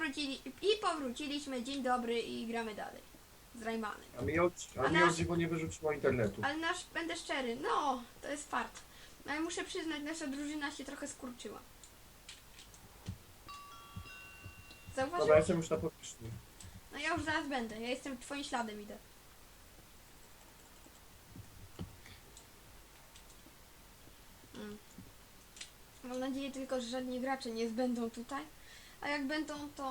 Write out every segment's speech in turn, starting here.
powrócili, i powróciliśmy, dzień dobry i gramy dalej. Z Raymanem. A mi o, a mi dziwo nie wyrzuciło internetu. Ale nasz, będę szczery, no, to jest fart. Ale muszę przyznać, nasza drużyna się trochę skurczyła. Dobra, Zauważyłeś? jestem już na powierzchni. No ja już zaraz będę, ja jestem twoim śladem idę. Mm. Mam nadzieję tylko, że żadni gracze nie zbędą tutaj. A jak będą, to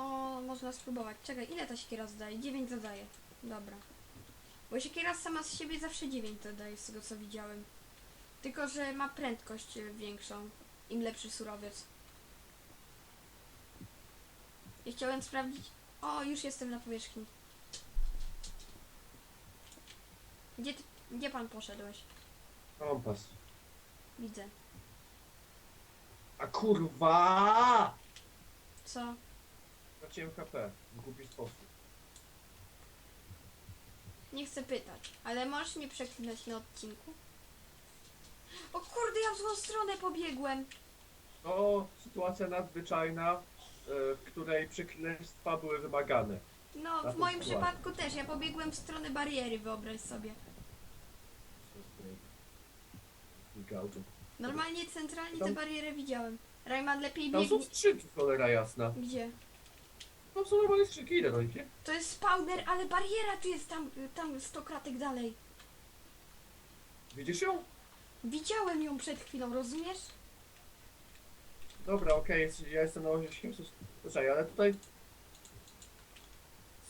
można spróbować. Czekaj, ile ta siekiera zadaje? 9 zadaje. Dobra. Bo siekiera sama z siebie zawsze 9 zadaje, z tego co widziałem. Tylko, że ma prędkość większą. Im lepszy surowiec. I chciałem sprawdzić... O, już jestem na powierzchni. Gdzie, ty, gdzie pan poszedłeś? Kompas. Widzę. A kurwa! Co? Straciłem HP. W głupi sposób. Nie chcę pytać, ale możesz nie przeklinać na odcinku? O kurde, ja w złą stronę pobiegłem! To sytuacja nadzwyczajna, e, w której przekleństwa były wymagane. No, Na w moim przypadku też. Ja pobiegłem w stronę bariery, wyobraź sobie. Gałdu. Normalnie centralnie tę Tam- barierę widziałem. Rayman lepiej Tam są biegnie. skrzynki, cholera jasna. Gdzie? Tam są normalne skrzynki, idę do nich, nie? To jest spawner, ale bariera tu jest tam, tam 100 kratek dalej. Widzisz ją? Widziałem ją przed chwilą, rozumiesz? Dobra, okej, jest- ja jestem na 800. Poczekaj, ale tutaj...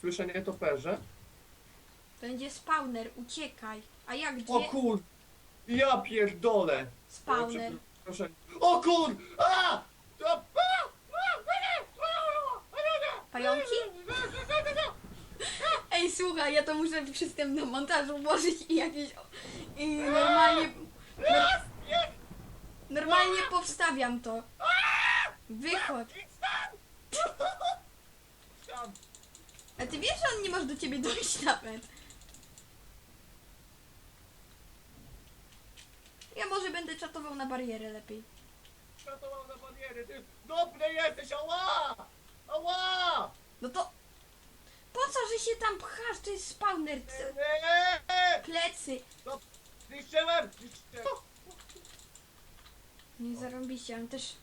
Słyszę nietoperze. Będzie spawner, uciekaj. A jak gdzie? O kur... Ja pierdolę! Spawner. Proszę. O kur... A! A! Pająki? Ej, słuchaj, ja to muszę w przystępnym montażu włożyć i jakieś... I normalnie... Normalnie powstawiam to. Wychodź. A ty wiesz, że on nie może do ciebie dojść nawet. Ja może będę czatował na barierę lepiej. Mam na bariery, ty dobry jesteś, ała! Ała! No to... Po co, że się tam pchasz? To jest spawner. c- Eee! Plecy. Zniszczyłem! Zniszczyłem! Nie zarąbiście, on też...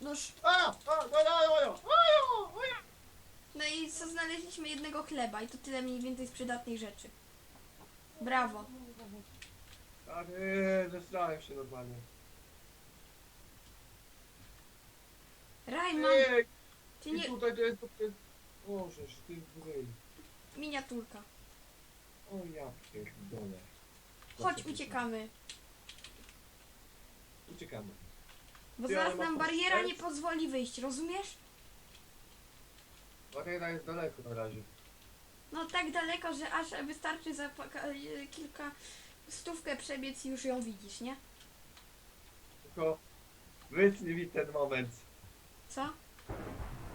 Noż... A! A! No, no, no, no! Ojo! Ojo! No i co znaleźliśmy jednego chleba i to tyle mniej więcej z przydatnych rzeczy. Brawo. Ale zesrałem się normalnie. Rajman, Ej! ty I nie... tutaj to jest... To jest... Bożeż, ty wyj. Miniaturka. O ja pierdolę. Chodź, uciekamy. Uciekamy. Bo Ty, zaraz ale ma nam bariera nie pozwoli wyjść, rozumiesz? Bariera jest daleko na razie. No tak daleko, że aż wystarczy za paka- e, kilka stówkę przebiec i już ją widzisz, nie? Tylko wytnij mi ten moment. Co?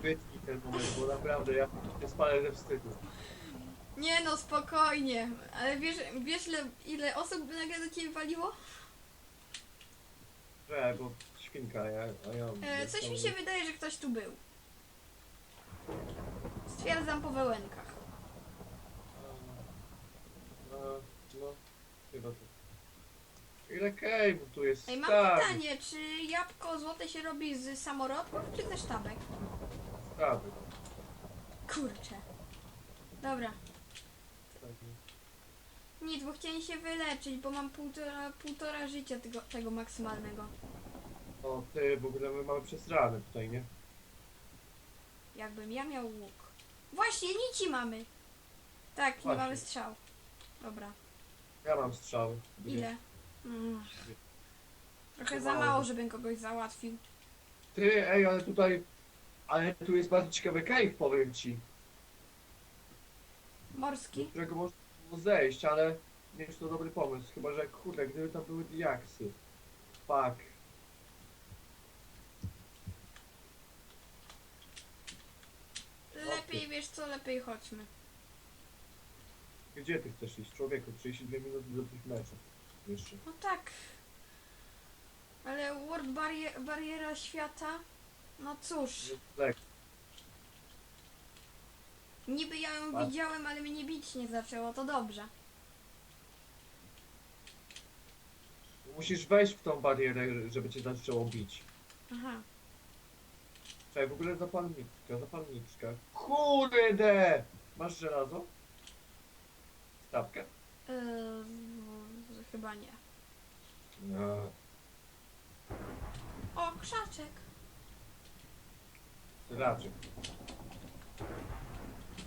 Wytnij ten moment, bo naprawdę ja się spalę ze wstydu. Nie no, spokojnie. Ale wiesz, wiesz ile, ile osób by nagle do ciebie waliło? Że, bo świnka, ja, a ja... E, coś mi się wydaje, że ktoś tu był. Stwierdzam po wełenkach. No, no, chyba to. Ile cave'ów tu jest? Ej, mam pytanie, czy jabłko złote się robi z samorodków, czy ze sztabek? Sprawy. Kurczę. Dobra. Nic, bo chciałem się wyleczyć, bo mam półtora, półtora życia tego, tego maksymalnego. O, ty, w ogóle my mamy przesrane tutaj, nie? Jakbym ja miał łuk. Właśnie, nici mamy. Tak, nie Właśnie. mamy strzał. Dobra. Ja mam strzały. Gdzie? Ile? Mm. Trochę za mało. mało, żebym kogoś załatwił. Ty, ej, ale tutaj... Ale tu jest bardzo ciekawy cave, powiem ci. Do Morski. którego można było zejść, ale nie jest to dobry pomysł. Chyba, że kurde, gdyby tam były diaksy. Fuck. Lepiej, wiesz co, lepiej chodźmy. Gdzie ty chcesz iść? Człowieku, 32 minuty do tych meczów. Jeszcze. No tak. Ale World Barrier, Bariera Świata? No cóż. Tak. niby ja ją Tak. widziałem, ale mnie bić nie zaczęło, to dobrze. Musisz wejść w tą barierę, żeby cię zaczęło bić. Aha. Czekaj, w ogóle zapalniczka, zapalniczka. Kurde! Masz żelazo? Yy, chyba nie. No. O, krzaczek. Raczej.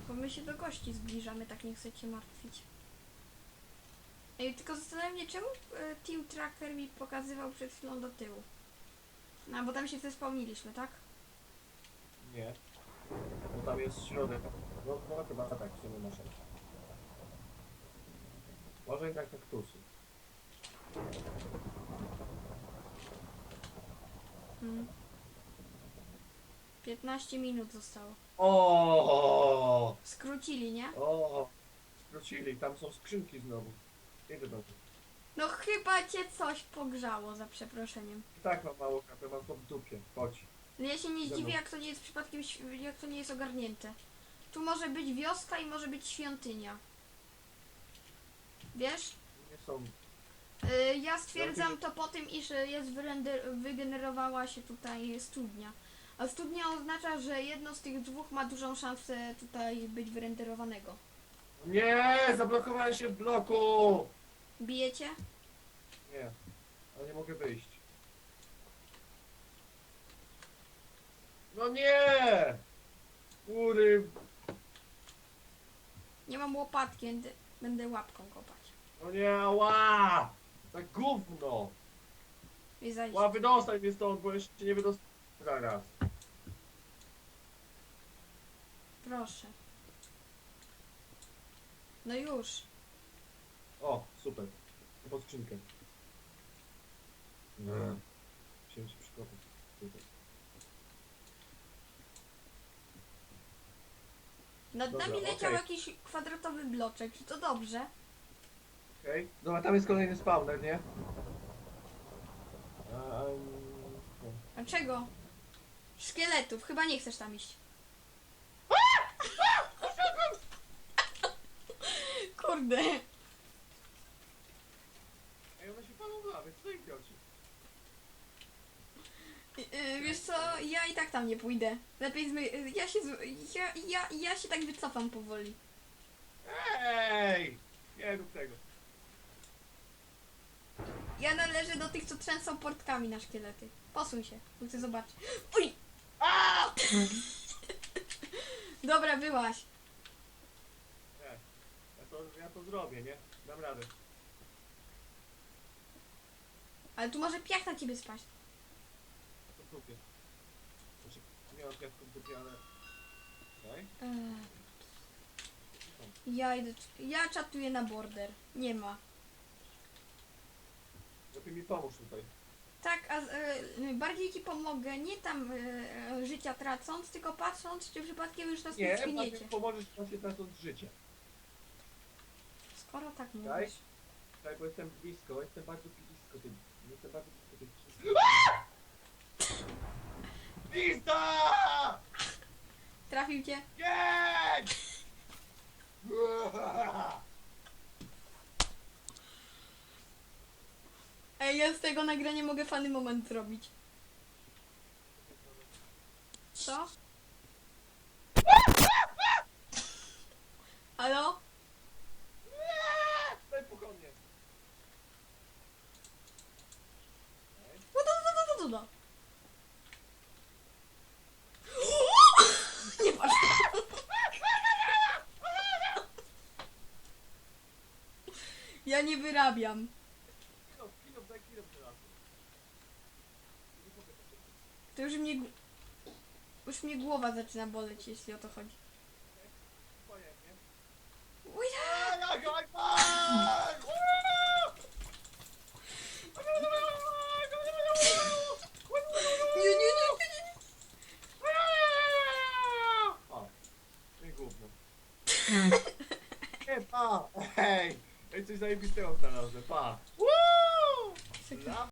Bo my się do gości zbliżamy, tak nie chcecie martwić. Ej, tylko zastanawiam się, czemu e, Team Tracker mi pokazywał przed chwilą do tyłu. No, bo tam się zespełniliśmy, tak? Nie. Bo tam jest środek. No, no chyba tak, sumie masz rację. Może jednak kaktusy. Mm. 15 minut zostało. O! Skrócili, nie? O! Skrócili, tam są skrzynki znowu. Do nich. No chyba cię coś pogrzało, za przeproszeniem. I tak mam mało kapy, mam to w dupie. Chodź. No ja się nie Dobra. zdziwię, jak to nie jest przypadkiem, jak to nie jest ogarnięte. Tu może być wioska i może być świątynia. Wiesz? Nie są. Y, Ja stwierdzam to po tym, iż jest wyrender- wygenerowała się tutaj studnia. A studnia oznacza, że jedno z tych dwóch ma dużą szansę tutaj być wyrenderowanego. Nie! Zablokowałem się w bloku! Bijecie? Nie. Ale nie mogę wyjść. No nie! Kury! Nie mam łopatki, będę łapką kopać. No nie, ła! Tak gówno! I zajść. Ła, wydostań mnie stąd, bo jeszcze nie wydostanę zaraz. Proszę. No już. O, super. Po skrzynkę. Nie. Musiałem się przykopać. Super. Nad Dobra, nami leciał okej. jakiś kwadratowy bloczek. Czy to dobrze? Okej. Dobra, tam jest kolejny spawner, nie? Um, Dlaczego? Szkieletów. Chyba nie chcesz tam iść. Kurde. Ej, one się palą w lawie, co za idioci? Yy, wiesz co, ja i tak tam nie pójdę. Lepiej zmy... Ja się... z- Ja, ja, ja się tak wycofam powoli. Ej! Nie rób tego. Ja należę do tych, co trzęsą portkami na szkielety. Posuń się, bo chcę zobaczyć. Uj! A! Dobra, byłaś. Ja to, ja to zrobię, nie? Dam radę. Ale tu może piach na ciebie spaść. To w piasku w dupie, ale... Okej. Eee, ja idę... Ja czatuję na border. Nie ma. Lepiej mi pomóż tutaj. Tak, a z- e, bardziej ci pomogę, nie tam e, e, życia tracąc, tylko patrząc, czy przypadkiem już nas nie, Nie, zginiecie. bardziej pomożesz właśnie tracąc życie. Skoro tak mówisz. Daj. Tak, bo jestem blisko, jestem bardzo blisko tym. Jestem bardzo blisko Trafił cię? Jedź! Ej, ja z tego nagrania mogę fany moment zrobić. Co? Halo? Daj pochodnie. No to, to, to, to, to. Nie patrz. Ja nie wyrabiam. To już mnie... gł- Już mnie głowa zaczyna boleć, jeśli o to chodzi. Twoje, nie? Uj, Aga, aga, Nie, nie, nie, nie, nie. O, nie gówno. Nie, pa! Hej! Ej, coś zajebistego znalazłem, pa! Woo!